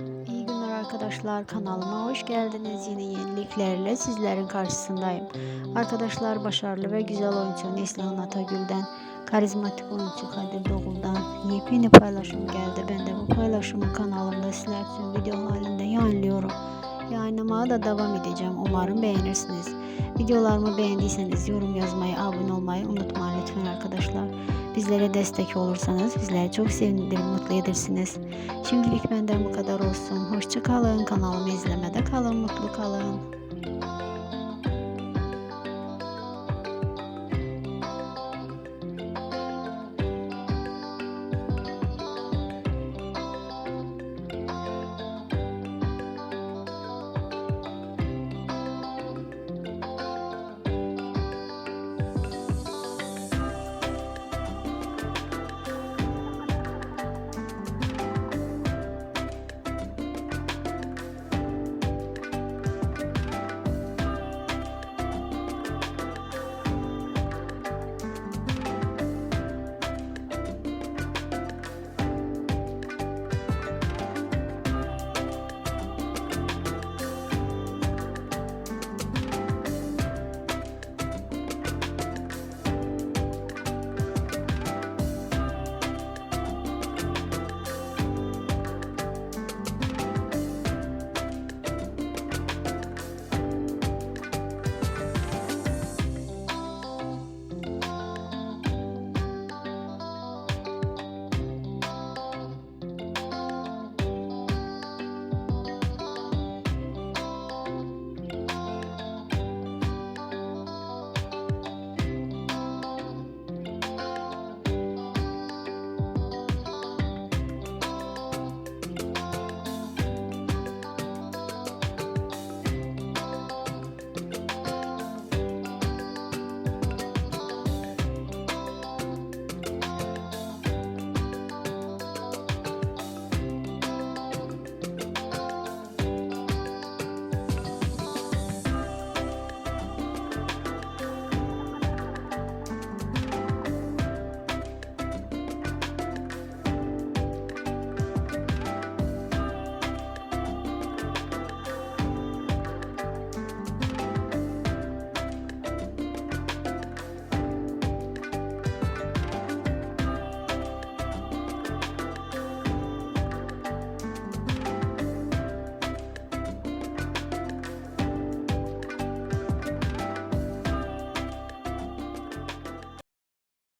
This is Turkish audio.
İyi günler arkadaşlar kanalıma hoş geldiniz. Yine yeniliklerle sizlerin karşısındayım. Arkadaşlar başarılı ve güzel oyuncu Neslihan Atagül'den, karizmatik oyuncu Kadir Doğul'dan yepyeni paylaşım geldi. Ben de bu paylaşımı kanalımda sizler için video halinde yayınlıyorum. Yayınlamaya da devam edeceğim. Umarım beğenirsiniz. Videolarımı beğendiyseniz yorum yazmayı, abone olmayı unutmayın lütfen arkadaşlar. Bizlere destek olursanız bizleri çok sevinir, mutlu edersiniz. Şimdilik benden bu kadar olsun. Hoşça kalın. Kanalımı izlemede kalın, mutlu kalın.